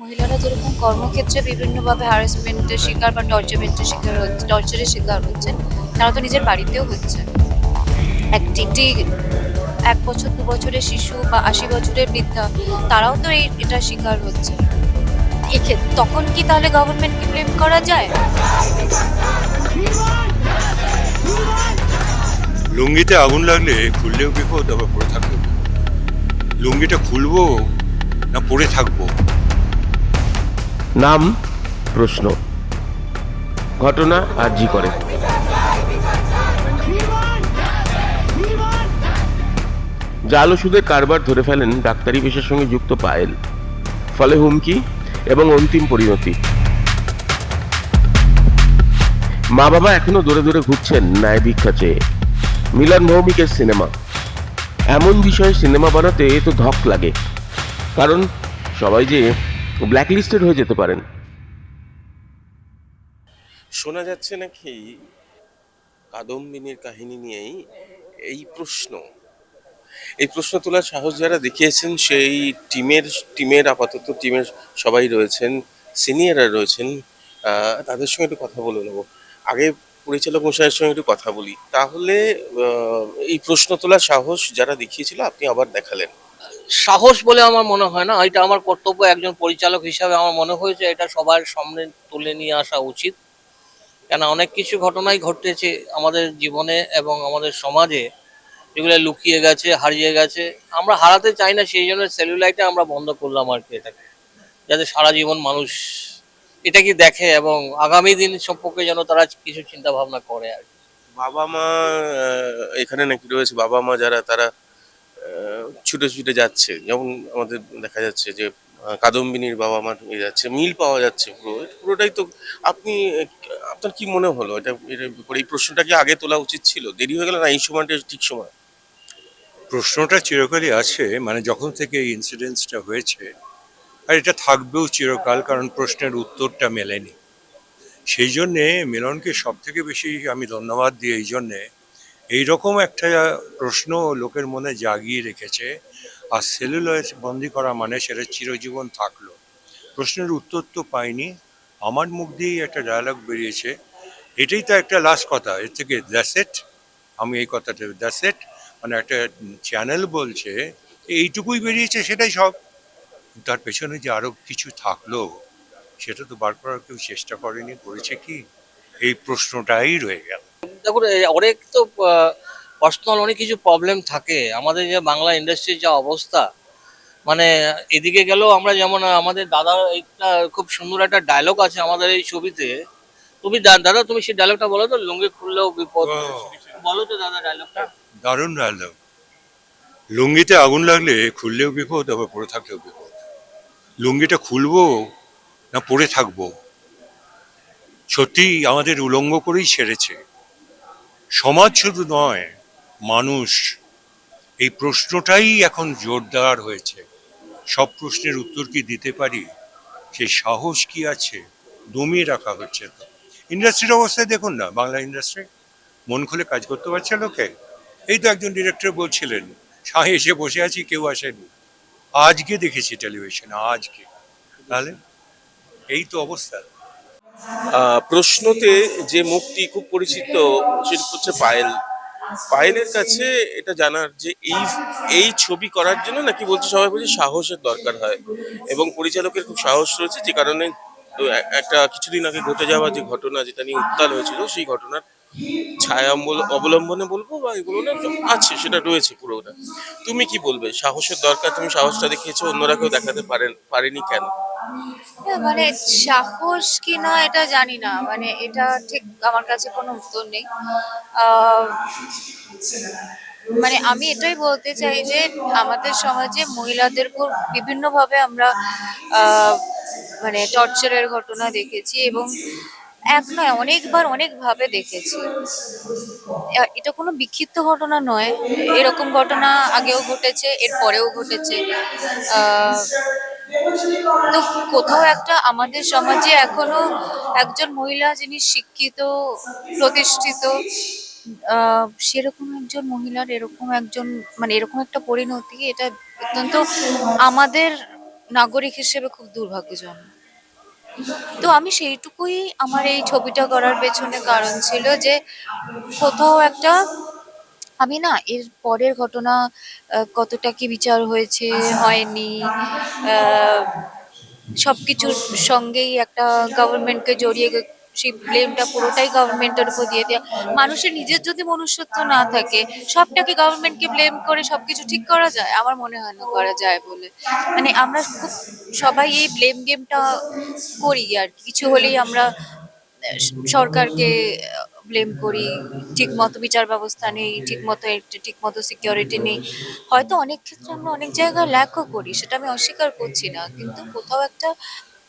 মহিলারা যেরকম কর্মক্ষেত্রে বিভিন্নভাবে হ্যারাসমেন্টের শিকার বা টর্চারমেন্টের শিকার হচ্ছে টর্চারের শিকার হচ্ছেন তারা তো নিজের বাড়িতেও হচ্ছে। একটি এক বছর, দু বছরের শিশু বা আশি বছরের বৃদ্ধা, তারাও তো এই, এটা শিকার হচ্ছে। এক্ষেত্রে তখন কি তাহলে গভর্নমেন্টকে ব্লেম করা যায়? লুঙ্গিতে আগুন লাগলে খুললেও বিপদ, আবার পড়ে থাকলেও লুঙ্গিটা খুলবো না পড়ে থাকব? নাম প্রশ্ন। ঘটনা আরজি করে। জাল ওষুধের কারবার ধরে ফেলেন ডাক্তারি পেশার সঙ্গে যুক্ত পায়েল। ফলে হুমকি এবং অন্তিম পরিণতি। মা বাবা এখনও দূরে দূরে ঘুরছেন ন্যায় ভিক্ষা চেয়ে। মিলন ভৌমিকের সিনেমা। এমন বিষয়ে সিনেমা বানাতে তো ধক লাগে। কারণ সবাই যে ব্ল্যাকলিস্টেড হয়ে যেতে পারেন। শোনা যাচ্ছে নাকি কাদম্বিনীর কাহিনী নিয়েই এই প্রশ্ন। এই প্রশ্ন তোলার সাহস যারা দেখিয়েছেন, সেই টিমের টিমের আপাতত টিমের সবাই রয়েছেন, সিনিয়ররা রয়েছেন তাদের সঙ্গে একটু কথা বলে নেব। আগে পরিচালক মশাইয়ের সঙ্গে একটু কথা বলি। তাহলে এই প্রশ্ন তোলার সাহস যারা দেখিয়েছিল, আপনি আবার দেখালেন। সাহস বলে আমার মনে হয় না, এটা আমার কর্তব্য একজন পরিচালক হিসাবে আমার মনে হয়েছে, এটা সবার সামনে তুলে নিয়ে আসা উচিত। কেন অনেক কিছু ঘটনাই ঘটেছে আমাদের জীবনে এবং আমাদের সমাজে, যেগুলো লুকিয়ে গেছে, হারিয়ে গেছে, আমরা হারাতে চাই না, সেই জন্য সেলুলাইটে আমরা বন্ধ করলাম আর কি এটাকে, যাতে সারা জীবন মানুষ এটা কি দেখে এবং আগামী দিন সম্পর্কে যেন তারা কিছু চিন্তা ভাবনা করে আর বাবা মা এখানে নাকি রয়েছে, বাবা মা যারা, তারা ছুটে ছুটে যাচ্ছে। যেমন আমাদের দেখা যাচ্ছে যে কাদম্বিনীর বাবা মা নিয়ে যাচ্ছে, মিল পাওয়া যাচ্ছে পুরো। পুরোটাই তো আপনি, আপনার কি মনে হলো? এটা এই প্রশ্নটা কি আগে তোলা উচিত ছিল? দেরি হয়ে গেল না? এই সময়টা ঠিক সময়? প্রশ্নটা চিরকালই আছে। মানে যখন থেকে এই ইনসিডেন্টসটা হয়েছে, আর এটা থাকবেও চিরকাল, কারণ প্রশ্নের উত্তরটা মেলেনি। সেই জন্যে মিলনকে সব থেকে বেশি আমি ধন্যবাদ দিই এই জন্যে এইরকম একটা প্রশ্ন লোকের মনে জাগিয়ে রেখেছে, আর সেলুলয়েড বন্দি করা মানে সেটা চিরজীবন থাকল। প্রশ্নের উত্তর তো পাইনি। আমার মুখ দিয়েই একটা ডায়ালগ বেরিয়েছে। এটাই তো একটা লাস্ট কথা। এর থেকে দ্যাসেট আমি এই কথাটা দ্যাসেট মানে একটা চ্যানেল বলছে, এইটুকুই বেরিয়েছে, সেটাই সব। তার পেছনে যে আরও কিছু থাকল, সেটা তো বার করার কেউ চেষ্টা করেনি, করেছে কি? এই প্রশ্নটাই রয়ে গেল। দেখুন অনেক তো পার্সোনাল অনেক কিছু প্রবলেম থাকে। আমাদের যে বাংলা ইন্ডাস্ট্রির যা অবস্থা মানে এদিকে গেলেও আমরা যেমন আমাদের দাদার একটা খুব সুন্দর একটা ডায়লগ আছে আমাদের এই ছবিতে। তুমি দাদা তুমি সেই ডায়লগটা বলো তো লুঙ্গি খুললেও বিপদ। বলো তো দাদা ডায়লগটা দারুণ ডায়লগ লুঙ্গিতে আগুন লাগলে খুললেও বিপদ আবার পড়ে থাকলেও বিপদ। লুঙ্গিটা খুলবো না পড়ে থাকব? সত্যি আমাদের উলঙ্গ করেই ছেড়েছে। সমাজ শুধু নয়, মানুষ, এই প্রশ্নটাই এখন জোরদার হয়েছে। সব প্রশ্নের উত্তর কি দিতে পারি? সেই সাহস কি আছে? দমিয়ে রাখা হচ্ছে তো ইন্ডাস্ট্রির অবস্থায় দেখুন না, বাংলা ইন্ডাস্ট্রি মন খুলে কাজ করতে পারছে লোকে? এই তো একজন ডিরেক্টর বলছিলেন সাহে এসে বসে আছি, কেউ আসেনি। আজকে দেখেছি টেলিভিশন আজকে। তাহলে? এই তো অবস্থা। প্রশ্নতে যে মুখটি খুব পরিচিত সেটা হচ্ছে পায়েল। পায়েলের কাছে এটা জানার যে এই এই ছবি করার জন্য নাকি বলছে সবাই বলছে সাহসের দরকার হয়। এবং পরিচালকের খুব সাহস রয়েছে যে কারণে একটা কিছুদিন আগে ঘটে যাওয়া যে ঘটনা, যেটা নিয়ে উত্তাল হয়েছিল, সেই ঘটনার ছায়া অবলম্বনে বলব বা এগুলো আছে, সেটা রয়েছে পুরোটা। তুমি কি বলবে? সাহসের দরকার, তুমি সাহসটা দেখিয়েছো, অন্যরা কেউ দেখাতে পারেন, পারেনি কেন? মানে সাহস কি না, এটা জানি না। মানে এটা ঠিক আমার কাছে কোনো উত্তর নেই। মানে আমি এটাই বলতে চাই যে, আমাদের সমাজে মহিলাদের উপর বিভিন্নভাবে আমরা মানে টর্চারের ঘটনা দেখেছি এবং এক নয়, অনেকবার অনেকভাবে দেখেছি। এটা কোনো বিক্ষিপ্ত ঘটনা নয়। এরকম ঘটনা আগেও ঘটেছে এর পরেও ঘটেছে তো কোথাও একটা আমাদের সমাজে এখনও একজন মহিলা যিনি শিক্ষিত, প্রতিষ্ঠিত সেরকম একজন মহিলার এরকম একজন মানে এরকম একটা পরিণতি, এটা অত্যন্ত আমাদের নাগরিক হিসেবে খুব দুর্ভাগ্যজনক। তো আমি সেইটুকুই আমার এই ছবিটা করার পেছনে কারণ ছিল যে কোথাও একটা, আমি না এর পরের ঘটনা কতটা কি বিচার হয়েছে, হয়নি সব কিছুর সঙ্গেই একটা গভর্নমেন্টকে জড়িয়ে সেই ব্লেমটা পুরোটাই গভর্নমেন্টের উপর দিয়ে দেওয়া। মানুষের নিজের যদি মনুষ্যত্ব না থাকে, সবটাকে গভর্নমেন্টকে ব্লেম করে সবকিছু ঠিক করা যায়? আমার মনে হয় না করা যায় বলে। মানে আমরা খুব সবাই এই ব্লেম গেমটা করি আর। কিছু হলেই আমরা সরকারকে ব্লেম করি। ঠিক মতো বিচার ব্যবস্থা নেই ঠিক মতো ঠিক মতো সিকিউরিটি নেই। হয়তো অনেক ক্ষেত্রে আমরা অনেক জায়গায় ল্যাকও করি, সেটা আমি অস্বীকার করছি না। কিন্তু কোথাও একটা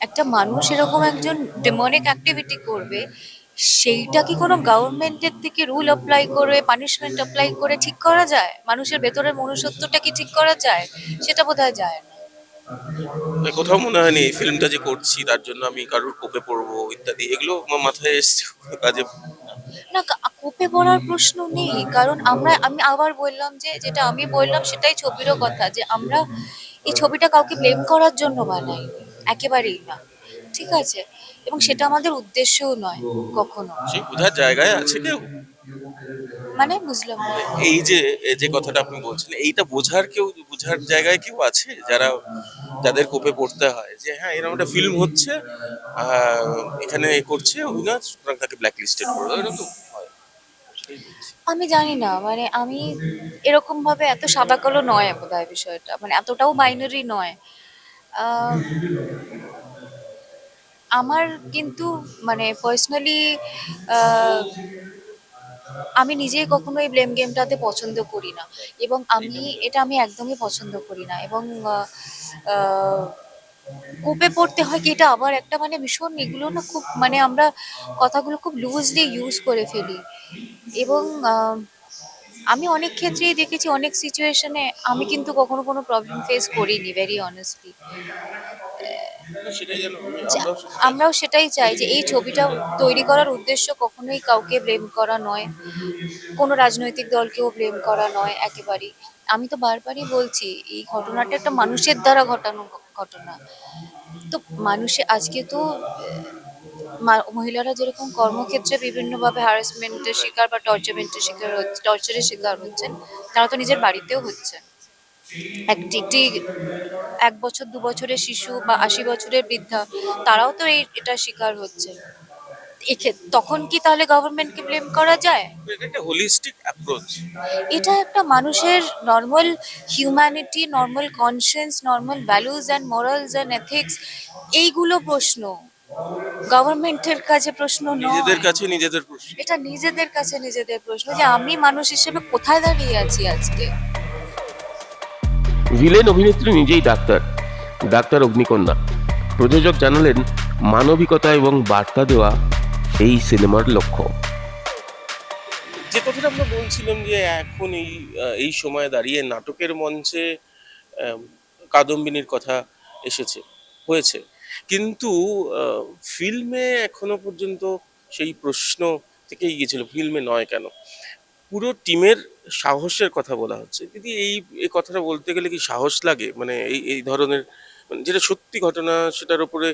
একটা মানুষ এরকম একজন ডেমনিক অ্যাক্টিভিটি করবে সেইটা কি কোনো গভর্নমেন্টের থেকে রুল অ্যাপ্লাই করে পানিশমেন্ট অ্যাপ্লাই করে ঠিক করা যায়? মানুষের ভেতরের মনুষ্যত্বটা কি ঠিক করা যায়? সেটা বোধহয় যায় না। কোথাও মনে হয়নি এই ফিল্মটা যে করছি তার জন্য আমি কারোর কোপে পড়ব ইত্যাদি এগুলো আমার মাথায় এসছে কাজে। না কোপে পড়ার প্রশ্ন নেই কারণ আমরা আমি আবার বললাম যে যেটা আমি বললাম সেটাই ছবিরও কথা যে আমরা এই ছবিটা কাউকে ব্লেম করার জন্য বানাই একেবারেই না। ঠিক আছে? এবং সেটা আমাদের উদ্দেশ্যও নয় কখনো। সেই বোঝার জায়গায় আছে কেউ? মানে বুঝলাম না এই যে এই যে কথাটা আপনি বলছেন এইটা বোঝার কেউ বোঝার জায়গায় কেউ আছে? যারা যাদের কোপে পড়তে হয় যে হ্যাঁ এরকম একটা ফিল্ম হচ্ছে আহ, এখানে এ করছে অভিনয় সুতরাং তাকে ব্ল্যাক লিস্টেড করবে এরকম হয়। আমি জানি না মানে আমি এরকম ভাবে এত সাদা কালো নয় বোধহয় বিষয়টা। মানে এতটাও বাইনারি নয়। আমার কিন্তু মানে পার্সোনালি আমি নিজেই কখনো এই ব্লেম গেমটাতে পছন্দ করি না। এবং আমি, এটা আমি একদমই পছন্দ করি না। এবং কোপে পড়তে হয় কি, এটা আবার একটা মানে ভীষণ এগুলো না খুব মানে আমরা কথাগুলো খুব লুজলি ইউজ করে ফেলি। এবং আমি অনেক ক্ষেত্রেই দেখেছি অনেক সিচুয়েশনে আমি কিন্তু কখনো কোনো প্রবলেম ফেস করিনি ভেরি অনেস্টলি আমরাও সেটাই চাই। যে এই ছবিটা তৈরি করার উদ্দেশ্য কখনোই কাউকে ব্লেম করা নয়। কোনো রাজনৈতিক দলকেও ব্লেম করা নয় একেবারেই। আমি তো বারবারই বলছি এই ঘটনাটা একটা মানুষের দ্বারা ঘটানো ঘটনা। তো মানুষে আজকে তো মহিলারা যেরকম কর্মক্ষেত্রে বিভিন্নভাবে হ্যারাসমেন্টের শিকার বা টর্চারমেন্টের শিকার হচ্ছে টর্চারের শিকার হচ্ছেন তারা তো নিজের বাড়িতেও হচ্ছে। একটি একটি এক বছর দু বছরের শিশু বা আশি বছরের বৃদ্ধা তারাও তো এই এটা শিকার হচ্ছে। এক্ষেত্রে তখন কি তাহলে গভর্নমেন্টকে ব্লেম করা যায়? এটা একটা হোলিস্টিক অ্যাপ্রোচ এটা একটা মানুষের normal humanity normal conscience normal values and morals and ethics এইগুলো প্রশ্ন। গভর্নমেন্টের কাছে প্রশ্ন নিজেদের কাছে নিজেদের প্রশ্ন। এটা নিজেদের কাছে নিজেদের প্রশ্ন যে আমি মানুষ হিসেবে কোথায় দাঁড়িয়ে আছি আজকে? ভিলেন অভিনেত্রী নিজেই ডাক্তার ডাক্তার অগ্নিকন্যা। প্রযোজক জানালেন মানবিকতা এবং বার্তা দেওয়া এই সিনেমার লক্ষ্য। যে কথাটা আমরা বলছিলাম যে এখন এই এই সময়ে দাঁড়িয়ে নাটকের মঞ্চে কাদম্বিনীর কথা এসেছে হয়েছে। কিন্তু ফিল্মে এখনও পর্যন্ত সেই প্রশ্ন থেকেই গিয়েছিল ফিল্মে নয় কেন? পুরো টিমের সাহসের কথা বলা হচ্ছে। যদি এই এই কথাটা বলতে গেলে কি সাহস লাগে? মানে এই এই ধরনের মানে যেটা সত্যি ঘটনা সেটার উপরে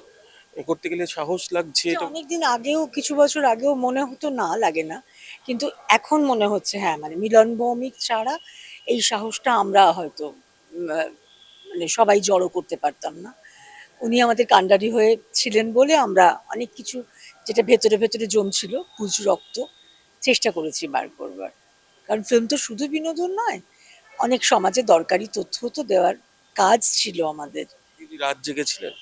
করতে গেলে সাহস লাগছে অনেকদিন আগেও কিছু বছর আগেও মনে হতো না লাগে না। কিন্তু এখন মনে হচ্ছে হ্যাঁ মানে মিলন ভৌমিক ছাড়া এই সাহসটা আমরা হয়তো মানে সবাই জড়ো করতে পারতাম না। উনি আমাদের কাণ্ডারি হয়ে ছিলেন বলে আমরা অনেক কিছু যেটা ভেতরে ভেতরে জমছিল পুজ রক্ত চেষ্টা করেছি বার করবার। কারণ ফিল্ম তো শুধু বিনোদন নয় অনেক সমাজে দরকারি তথ্য তো দেওয়ার কাজ ছিল আমাদের। রাত জেগেছিলেন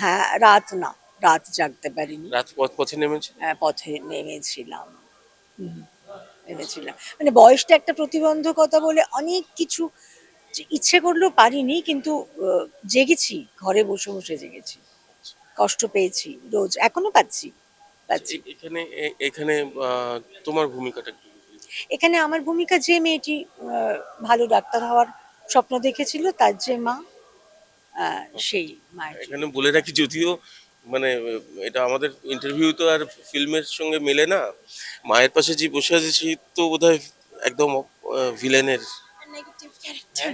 হ্যাঁ রাত না রাত জাগতে পারিনি। রাত পথ পথে নেমেছে হ্যাঁ পথে নেমেছিলাম। নেমেছিলাম মানে বয়সটা একটা প্রতিবন্ধকতা বলে অনেক কিছু ইচ্ছে করলেও পারিনি কিন্তু জেগেছি ঘরে বসে বসে জেগেছি। কষ্ট পেয়েছি রোজ এখনও পাচ্ছি পাচ্ছি। এখানে এ- এখানে তোমার ভূমিকাটা কি? এখানে আমার ভূমিকা যে মেয়েটি ভালো ডাক্তার হওয়ার স্বপ্ন দেখেছিল তার যে মা সেই মায়ের এখানে বলে রাখি যদিও মানে এটা আমাদের ইন্টারভিউ তো আর ফিল্মের সঙ্গে মেলে না। মায়ের পাশে যে বসে আছে সে তো বোধহয় একদম ভিলেনের ক্যারেক্টার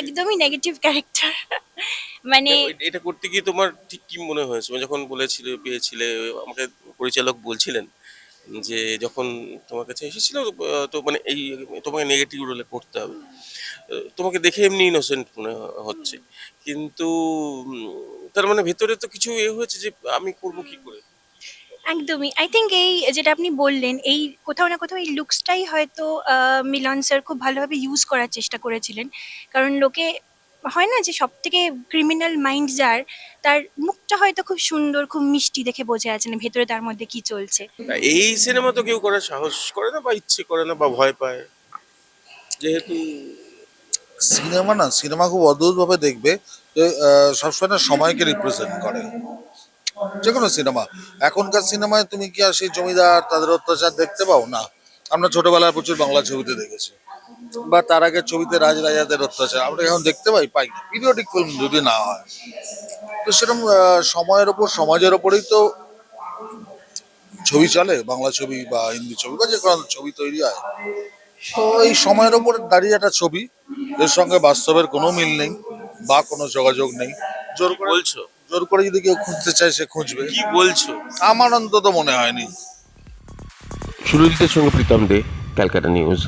একদমই নেগেটিভ ক্যারেক্টার মানে এটা করতে গিয়ে তোমার ঠিক কি মনে হয়েছে? মানে যখন বলেছিলে পেয়েছিলে আমাকে পরিচালক বলছিলেন যে যখন তোমার কাছে এসেছিল তো মানে এই তোমাকে নেগেটিভ রোলে করতে হবে। তোমাকে দেখে এমনি ইনোসেন্ট মনে হচ্ছে। কিন্তু তার মানে ভেতরে তো কিছু এ হয়েছে যে আমি করব কি করে? একদমই। আই থিঙ্ক এই যেটা আপনি বললেন এই কোথাও না কোথাও এই লুকসটাই হয়তো মিলন স্যার খুব ভালোভাবে ইউজ করার চেষ্টা করেছিলেন। কারণ লোকে হয় না যে সব থেকে ক্রিমিনাল মাইন্ড যার তার মুখটা হয়তো খুব সুন্দর খুব মিষ্টি দেখে বোঝা যাচ্ছে না ভেতরে তার মধ্যে কি চলছে। না, এই সিনেমা তো কেউ করার সাহস করে না বা ইচ্ছে করে না বা ভয় পায়। যেহেতু সিনেমা না সিনেমা খুব অদ্ভুতভাবে দেখবে যে সবসময় না সময়কে রিপ্রেজেন্ট করে। যে কোনো সিনেমা। এখনকার সিনেমায় তুমি কি আর সেই জমিদার, তাদের অত্যাচার দেখতে পাও? না। আমরা ছোটবেলায় প্রচুর বাংলা ছবিতে দেখেছি। বা তার আগের ছবিতে রাজরাজাদের অত্যাচার। আমরা এখন দেখতে পাই পাই পিরিয়ডিক ফিল্ম যদি না হয়। তো সেরকম সময়ের ওপর, সমাজের ওপরেই তো ছবি চলে, বাংলা ছবি বা হিন্দি ছবি বা যে কোনো ছবি তৈরি হয়। তো এই সময়ের ওপর দাঁড়িয়ে একটা ছবি, এর সঙ্গে বাস্তবের কোনো মিল নেই বা কোনো যোগাযোগ নেই। জোর বলছো? জোর করে যদি কেউ খুঁজতে চায় সে খুঁজবে। কি বলছো? আমার অন্তত মনে হয়নি। সুরজিতের সঙ্গে প্রীতম দে ক্যালকাটা নিউজ।